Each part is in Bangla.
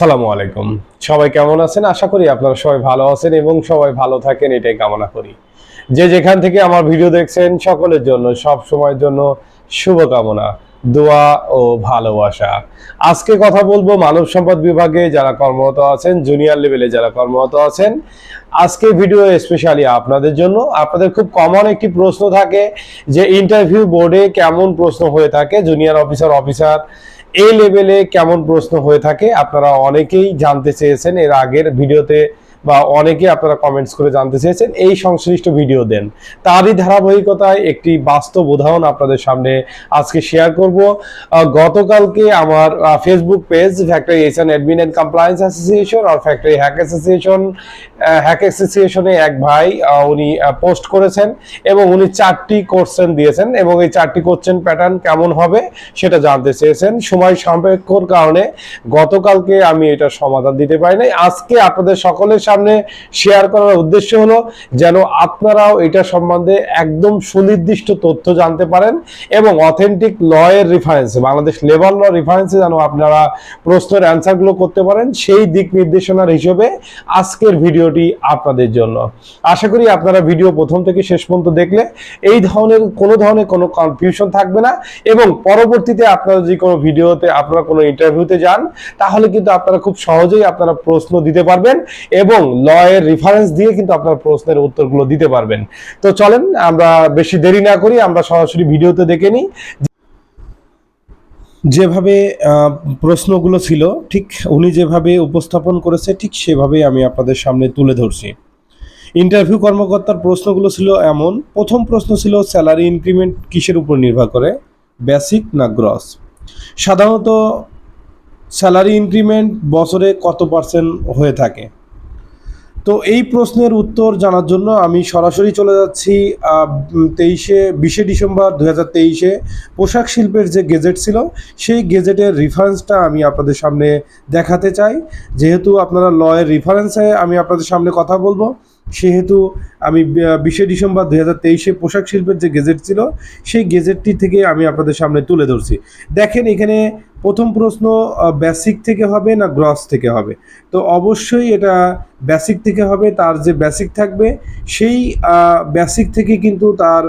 আসসালামু আলাইকুম। সবাই কেমন আছেন? আশা করি আপনারা সবাই ভালো আছেন এবং সবাই ভালো থাকেন, এটাই কামনা করি। যে যেখান থেকে আমার ভিডিও দেখছেন, সকলের জন্য, সব সময়ের জন্য শুভকামনা, দোয়া ও ভালোবাসা। আজকে কথা বলব মানব সম্পদ বিভাগে যারা কর্মরত আছেন, জুনিয়র লেভেলে যারা কর্মরত আছেন। আজকে ভিডিও স্পেশালি আপনাদের জন্য। আপনাদের খুব কমন একটি প্রশ্ন থাকে যে, ইন্টারভিউ বোর্ডে কেমন প্রশ্ন হয়ে থাকে? জুনিয়র অফিসার অফিসার এই লেভেলে কেমন প্রশ্ন হয়ে থাকে আপনারা অনেকেই জানতে চেয়েছেন। এর আগের ভিডিওতে বা অনেকে আপনারা কমেন্টস করে জানতে চেয়েছেন, এই সংশ্লিষ্ট ভিডিও দেন। তারই ধারাবাহিকতায় একটি বাস্তব উদাহরণ আপনাদের সামনে আজকে শেয়ার করব। গতকালকে আমার ফেসবুক পেজ ফ্যাক্টরি এশন অ্যাডমিন অ্যান্ড কমপ্লায়েন্স অ্যাসোসিয়েশন আর ফ্যাক্টরি হ্যাক অ্যাসোসিয়েশন হ্যাক অ্যাসোসিয়েশনে এক ভাই উনি পোস্ট করেছেন এবং উনি চারটি কোশ্চেন দিয়েছেন এবং এই চারটি কোশ্চেন প্যাটার্ন কেমন হবে সেটা জানতে চেয়েছেন। সময় সাপেক্ষর কারণে গতকালকে আমি এটা সমাধান দিতে পারি নাই আজকে আপনাদের সকলের সামনে শেয়ার করার উদ্দেশ্য হলো যেন আপনারাও এটা সম্বন্ধে একদম সুনির্দিষ্ট তথ্য জানতে পারেন এবং অথেন্টিক ল এর রেফারেন্সে বাংলাদেশ লেবার ল রেফারেন্সে যেন আপনারা প্রশ্নের অ্যান্সারগুলো করতে পারেন, সেই দিক নির্দেশনার হিসেবে আজকের ভিডিওটি আপনাদের জন্য। আশা করি আপনারা ভিডিও প্রথম থেকে শেষ পর্যন্ত দেখলে এই ধরনের, কোনো ধরনের কোনো কনফিউশন থাকবে না এবং পরবর্তীতে আপনারা যদি কোনো ভিডিওতে আপনারা কোনো ইন্টারভিউতে যান, তাহলে কিন্তু আপনারা খুব সহজেই আপনারা প্রশ্ন দিতে পারবেন এবং ল এর রেফারেন্স দিয়ে কিন্তু আপনার প্রশ্নের উত্তরগুলো দিতে পারবেন। তো চলেন, আমরা বেশি দেরি না করি, আমরা সরাসরি ভিডিওতে দেখে নিই। যেভাবে প্রশ্নগুলো ছিল, ঠিক উনি যেভাবে উপস্থাপন করেছে, ঠিক সেভাবেই আমি আপনাদের সামনে তুলে ধরছি। ইন্টারভিউ কর্মকর্তার প্রশ্নগুলো ছিল এমন, প্রথম প্রশ্ন ছিল স্যালারি ইনক্রিমেন্ট কিসের উপর নির্ভর করে? বেসিক না গ্রস সাধারণত স্যালারি ইনক্রিমেন্ট বছরে কত পার্সেন্ট হয়ে থাকে? তো এই প্রশ্নের উত্তর জানার জন্য আমি সরাসরি চলে যাচ্ছি তেইশে, বিশে ডিসেম্বর দু হাজার তেইশে পোশাক শিল্পের যে গেজেট ছিল, সেই গেজেটের রিফারেন্সটা আমি আপনাদের সামনে দেখাতে চাই। যেহেতু আপনারা লয়ের রিফারেন্সে আমি আপনাদের সামনে কথা বলব সেহেতু আমি বিশে ডিসেম্বর দু হাজার তেইশে পোশাক শিল্পের যে গেজেট ছিল, সেই গেজেটটি থেকে আমি আপনাদের সামনে তুলে ধরছি। দেখেন এখানে প্রথম প্রশ্ন বেসিক থেকে হবে না গ্রস থেকে হবে? তো অবশ্যই এটা বেসিক থেকে হবে, তার যে বেসিক থাকবে, সেই বেসিক থেকে কিন্তু তার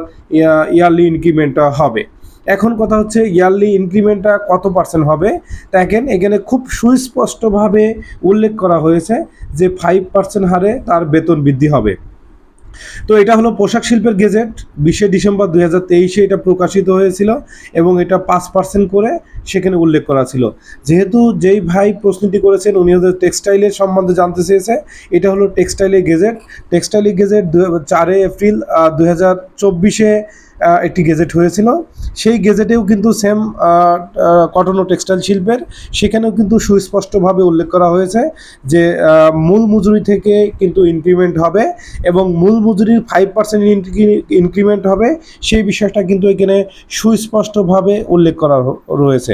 ইয়ারলি ইনক্রিমেন্টটা হবে। এখন কথা হচ্ছে ইয়ারলি ইনক্রিমেন্টটা কত পার্সেন্ট হবে? দেখেন এখানে খুব সুস্পষ্টভাবে উল্লেখ করা হয়েছে যে ফাইভ পার্সেন্ট হারে তার বেতন বৃদ্ধি হবে। তো এটা হলো পোশাক শিল্পের গেজেট। বিশে ডিসেম্বর দুই হাজার তেইশে এটা প্রকাশিত হয়েছিল এবং এটা পাঁচ পার্সেন্ট করে সেখানে উল্লেখ করা ছিল। যেহেতু যেই ভাই প্রশ্নটি করেছেন, উনি হচ্ছে টেক্সটাইলের সম্বন্ধে জানতে চেয়েছে। এটা হলো টেক্সটাইলের গেজেট। টেক্সটাইলের গেজেট দু চারে এপ্রিল দুই হাজার চব্বিশে একটি গেজেট হয়েছিল। সেই গেজেটেও কিন্তু সেম কটন ও টেক্সটাইল শিল্পের। সেখানেও কিন্তু সুস্পষ্টভাবে উল্লেখ করা হয়েছে যে মূল মজুরি থেকে কিন্তু ইনক্রিমেন্ট হবে এবং মূল মজুরির ফাইভ পার্সেন্ট ইনক্রিমেন্ট হবে। সেই বিষয়টা কিন্তু এখানে সুস্পষ্টভাবে উল্লেখ করা রয়েছে।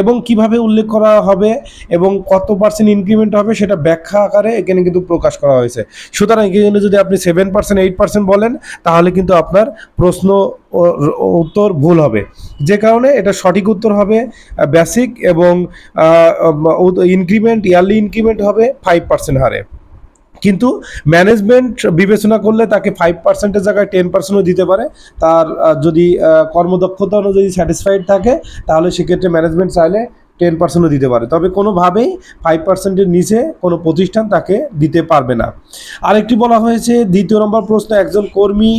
এবং কীভাবে উল্লেখ করা হবে এবং কত পার্সেন্ট ইনক্রিমেন্ট হবে সেটা ব্যাখ্যা আকারে এখানে কিন্তু প্রকাশ করা হয়েছে। সুতরাং এখানে যদি আপনি সেভেন পার্সেন্ট এইট পার্সেন্ট বলেন, তাহলে কিন্তু আপনার প্রশ্ন উত্তর ভুল হবে। যে কারণে এটা সঠিক উত্তর হবে বেসিক এবং ইনক্রিমেন্ট ইয়ারলি ইনক্রিমেন্ট হবে ফাইভ পার্সেন্ট হারে। কিন্তু ম্যানেজমেন্ট বিবেচনা করলে তাকে ফাইভ পার্সেন্টের জায়গায় টেন পার্সেন্টও দিতে পারে। তার যদি কর্মদক্ষতা অনুযায়ী স্যাটিসফাইড থাকে, তাহলে সেক্ষেত্রে ম্যানেজমেন্ট চাইলে টেন পার্সেন্টও দিতে পারে। তবে কোনোভাবেই ফাইভ পার্সেন্টের নিচে কোনো প্রতিষ্ঠান তাকে দিতে পারবে না। আরেকটি বলা হয়েছে, দ্বিতীয় নম্বর প্রশ্ন, একজন কর্মী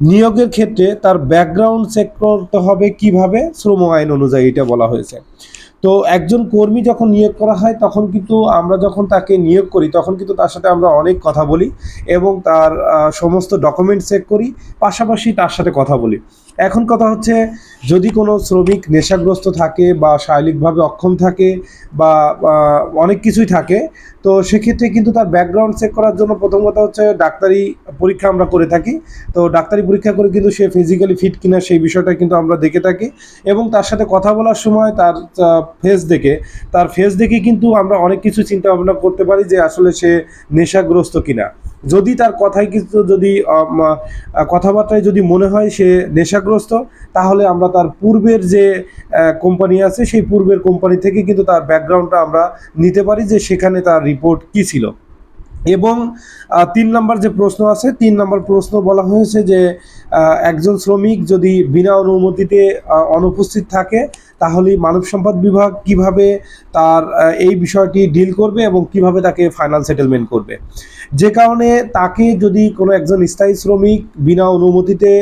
নিয়োগের ক্ষেত্রে তার ব্যাকগ্রাউন্ড চেক করতে হবে কীভাবে? শ্রম আইন অনুযায়ী এটা বলা হয়েছে। তো একজন কর্মী যখন নিয়োগ করা হয়, তখন কিন্তু আমরা যখন তাকে নিয়োগ করি, তখন কিন্তু তার সাথে আমরা অনেক কথা বলি এবং তার সমস্ত ডকুমেন্ট চেক করি, পাশাপাশি তার সাথে কথা বলি। এখন কথা হচ্ছে, যদি কোনো শ্রমিক নেশাগ্রস্ত থাকে বা শারীরিকভাবে অক্ষম থাকে বা অনেক কিছুই থাকে, তো সেক্ষেত্রে কিন্তু তার ব্যাকগ্রাউন্ড চেক করার জন্য প্রথম কথা হচ্ছে ডাক্তারি পরীক্ষা আমরা করে থাকি। তো ডাক্তারি পরীক্ষা করে কিন্তু সে ফিজিক্যালি ফিট কিনা সেই বিষয়টা কিন্তু আমরা দেখে থাকি এবং তার সাথে কথা বলার সময় তার ফেস দেখে, তার ফেস দেখে কিন্তু আমরা অনেক কিছু চিন্তা ভাবনা করতে পারি যে আসলে সে নেশাগ্রস্ত কিনা। যদি তার কথায় কিছু যদি কথাবার্তায় যদি মনে হয় সে নেশাগ্রস্ত, তাহলে আমরা তার পূর্বের যে কোম্পানি আছে, সেই পূর্বের কোম্পানি থেকে কিন্তু তার ব্যাকগ্রাউন্ডটা আমরা নিতে পারি যে সেখানে তার রিপোর্ট কী ছিল। এবং তিন নম্বর যে প্রশ্ন আছে, তিন নম্বর প্রশ্ন বলা হয়েছে যে একজন শ্রমিক যদি বিনা অনুমতিতে অনুপস্থিত থাকে তাহলে মানব সম্পদ বিভাগ কীভাবে তার এই বিষয়টি ডিল করবে এবং কীভাবে তাকে ফাইনাল সেটেলমেন্ট করবে? যে কারণে তাকে যদি কোনো একজন স্থায়ী শ্রমিক বিনা অনুমতিতে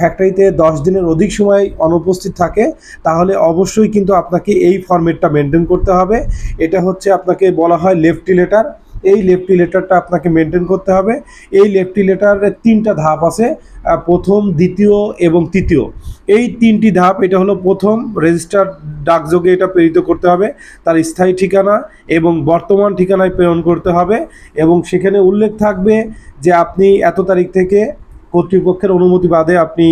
ফ্যাক্টরিতে দশ দিনের অধিক সময় অনুপস্থিত থাকে, তাহলে অবশ্যই কিন্তু আপনাকে এই ফরম্যাটটা মেনটেন করতে হবে। এটা হচ্ছে আপনাকে বলা হয় লেফটি লেটার এই লেফটি লেটারটা আপনাকে মেনটেন করতে হবে। এই লেফটি লেটারের তিনটা ধাপ আছে প্রথম, দ্বিতীয় এবং তৃতীয়। এই তিনটি ধাপ, এটা হলো প্রথম রেজিস্টার ডাকযোগে এটা প্রেরিত করতে হবে, তার স্থায়ী ঠিকানা এবং বর্তমান ঠিকানায় প্রেরণ করতে হবে এবং সেখানে উল্লেখ থাকবে যে আপনি এত তারিখ থেকে কর্তৃপক্ষের অনুমতি বাদে আপনি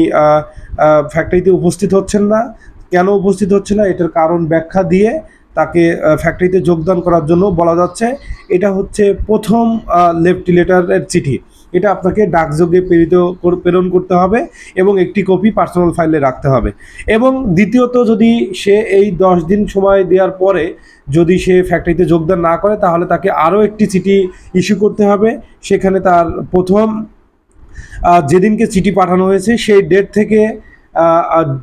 ফ্যাক্টরিতে উপস্থিত হচ্ছেন না। কেন উপস্থিত হচ্ছে না? এটার কারণ ব্যাখ্যা দিয়ে তাকে ফ্যাক্টরিতে যোগদান করার জন্য বলা যাচ্ছে। এটা হচ্ছে প্রথম লেফটি লেটারের চিঠি। এটা আপনাকে ডাকযোগে প্রেরিত প্রেরণ করতে হবে এবং একটি কপি পার্সোনাল ফাইলে রাখতে হবে। এবং দ্বিতীয়ত, যদি সে এই দশ দিন সময় দেওয়ার পরে যদি সে ফ্যাক্টরিতে যোগদান না করে, তাহলে তাকে আরও একটি চিঠি ইস্যু করতে হবে। সেখানে তার প্রথম যেদিনকে চিঠি পাঠানো হয়েছে, সেই ডেট থেকে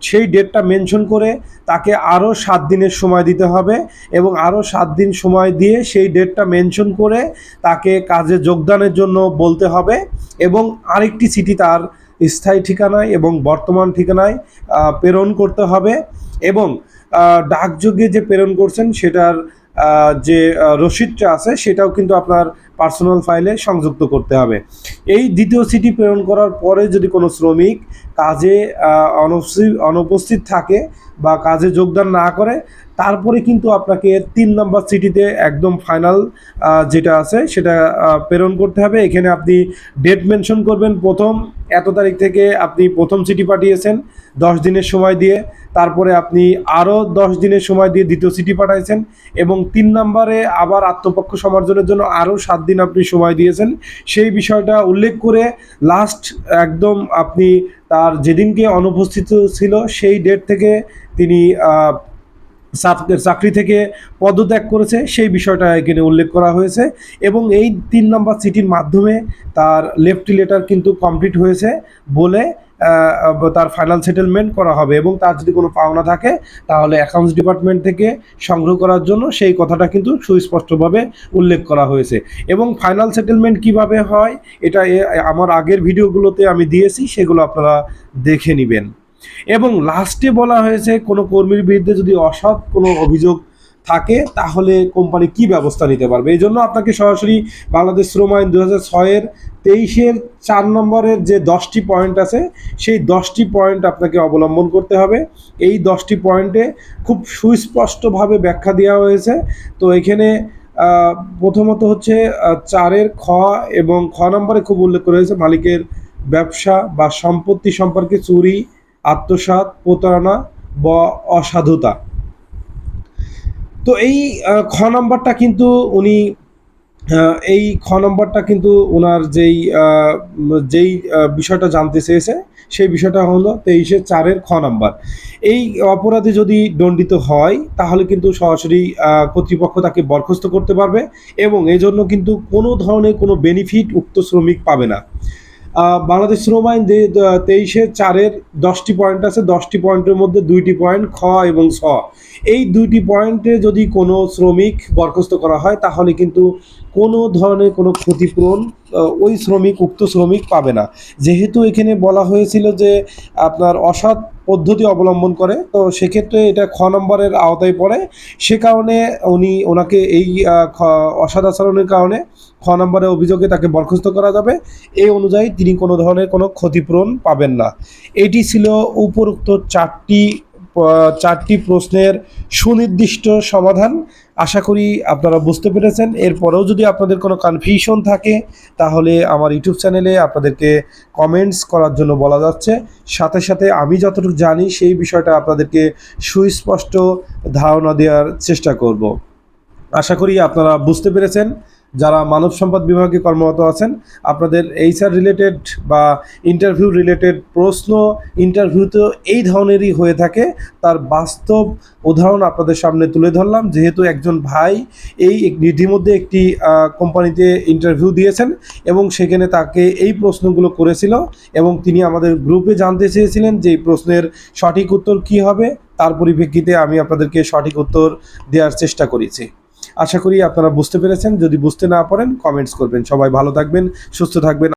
সেই ডেটটা মেনশন করে তাকে আরও সাত দিনের সময় দিতে হবে এবং আরও সাত দিন সময় দিয়ে সেই ডেটটা মেনশন করে তাকে কাজে যোগদানের জন্য বলতে হবে এবং আরেকটি চিঠি তার স্থায়ী ঠিকানায় এবং বর্তমান ঠিকানায় প্রেরণ করতে হবে এবং ডাকযোগে যে প্রেরণ করছেন সেটার যে রসিদটা আছে, সেটাও কিন্তু আপনার পার্সোনাল ফাইলে সংযুক্ত করতে হবে। এই দ্বিতীয় সিটি প্রেরণ করার পরে যদি কোনো শ্রমিক কাজে অনুপস্থিত থাকে বা কাজে যোগদান না করে, তারপরে কিন্তু আপনাকে তিন নম্বর সিটিতে একদম ফাইনাল যেটা আছে সেটা প্রেরণ করতে হবে। এখানে আপনি ডেট মেনশন করবেন প্রথম, এত তারিখ থেকে আপনি প্রথম সিটি পাঠিয়েছেন, দশ দিনের সময় দিয়ে। তারপরে আপনি আরও দশ দিনের সময় দিয়ে দ্বিতীয় সিটি পাঠাইছেন এবং তিন নম্বরে আবার আত্মপক্ষ সমার্জনের জন্য আরও সাত দিন আপনি সময় দিয়েছেন। সেই বিষয়টা উল্লেখ করে লাস্ট একদম আপনি যেদিনকে অনুপস্থিত ছিল, সেই ডেট থেকে তিনি চাকরি থেকে পদত্যাগ করেছে। সেই বিষয়টা এখানে উল্লেখ করা হয়েছে এবং এই তিন নম্বর সিটির মাধ্যমে তার লেফটি লেটার কিন্তু কমপ্লিট হয়েছে বলে তার ফাইনাল সেটেলমেন্ট করা হবে এবং তার যদি কোনো পাওনা থাকে, তাহলে অ্যাকাউন্টস ডিপার্টমেন্ট থেকে সংগ্রহ করার জন্য সেই কথাটা কিন্তু সুস্পষ্টভাবে উল্লেখ করা হয়েছে। এবং ফাইনাল সেটেলমেন্ট কীভাবে হয়, এটা আমার আগের ভিডিওগুলোতে আমি দিয়েছি, সেগুলো আপনারা দেখে নেবেন। এবং লাস্টে বলা হয়েছে, কোনো কর্মীর বিরুদ্ধে যদি অসৎ কোনো অভিযোগ থাকে, তাহলে কোম্পানি কি ব্যবস্থা নিতে পারবে? এই জন্য আপনাকে সরাসরি বাংলাদেশ শ্রম আইন দু হাজার ছয়ের তেইশের চার নম্বরের যে দশটি পয়েন্ট আছে, সেই দশটি পয়েন্ট আপনাকে অবলম্বন করতে হবে। এই দশটি পয়েন্টে খুব সুস্পষ্টভাবে ব্যাখ্যা দেওয়া হয়েছে। তো এখানে প্রথমত হচ্ছে চারের খ এবং খ নম্বরে খুব উল্লেখ করা হয়েছে, মালিকের ব্যবসা বা সম্পত্তি সম্পর্কে চুরি, আত্মসাৎ, প্রতারণা বা অসাধুতা। তো এই খ নম্বরটা কিন্তু উনি এই খ নম্বরটা কিন্তু ওনার যেই যেই বিষয়টা জানতে চেয়েছে, সেই বিষয়টা হলো তেইশে চারের খ নম্বর। এই অপরাধে যদি দণ্ডিত হয়, তাহলে কিন্তু সরাসরি কর্তৃপক্ষ তাকে বরখাস্ত করতে পারবে এবং এই জন্য কিন্তু কোনো ধরনের কোনো বেনিফিট উক্ত শ্রমিক পাবে না। বাংলাদেশ শ্রম আইন তেইশে চারের দশটি পয়েন্ট আছে, দশটি পয়েন্টের মধ্যে দুইটি পয়েন্ট খ এবং স। এই দুইটি পয়েন্টে যদি কোনো শ্রমিক বরখাস্ত করা হয়, তাহলে কিন্তু কোনো ধরনের কোনো ক্ষতিপূরণ ওই শ্রমিক, উক্ত শ্রমিক পাবে না। যেহেতু এখানে বলা হয়েছিল যে আপনার অসৎ পদ্ধতি অবলম্বন করে। তো সেক্ষেত্রে এটা খ নম্বরের আওতায় পড়ে। সে কারণে উনি ওনাকে এই অসাদ আচরণের কারণে খ নম্বরের অভিযোগে তাকে বরখাস্ত করা যাবে। এই অনুযায়ী তিনি কোনো ধরনের কোনো ক্ষতিপূরণ পাবেন না। এটি ছিল উপরোক্ত চারটি চারটি প্রশ্নের সুনির্দিষ্ট সমাধান। আশা করি আপনারা বুঝতে পেরেছেন। এরপরেও যদি আপনাদের কোনো কনফিউশন থাকে, তাহলে আমার ইউটিউব চ্যানেলে আপনাদেরকে কমেন্টস করার জন্য বলা যাচ্ছে। সাথে সাথে আমি যতটুকু জানি, সেই বিষয়টা আপনাদেরকে সুস্পষ্ট ধারণা দেওয়ার চেষ্টা করব। আশা করি আপনারা বুঝতে পেরেছেন। যারা মানব সম্পদ বিভাগে কর্মরত আছেন, আপনাদের এইচআর রিলেটেড বা ইন্টারভিউ রিলেটেড প্রশ্ন ইন্টারভিউতে এই ধরনেরই হয়ে থাকে। তার বাস্তব উদাহরণ আপনাদের সামনে তুলে ধরলাম। যেহেতু একজন ভাই এই ইতিমধ্যে একটি কোম্পানিতে ইন্টারভিউ দিয়েছেন এবং সেখানে তাকে এই প্রশ্নগুলো করেছিল এবং তিনি আমাদের গ্রুপে জানতে চেয়েছিলেন যে এই প্রশ্নের সঠিক উত্তর কী হবে। তার পরিপ্রেক্ষিতে আমি আপনাদেরকে সঠিক উত্তর দেওয়ার চেষ্টা করেছি। আশা করি আপনারা বুঝতে পেরেছেন। যদি বুঝতে না পারেন কমেন্টস করবেন। সবাই ভালো থাকবেন, সুস্থ থাকবেন।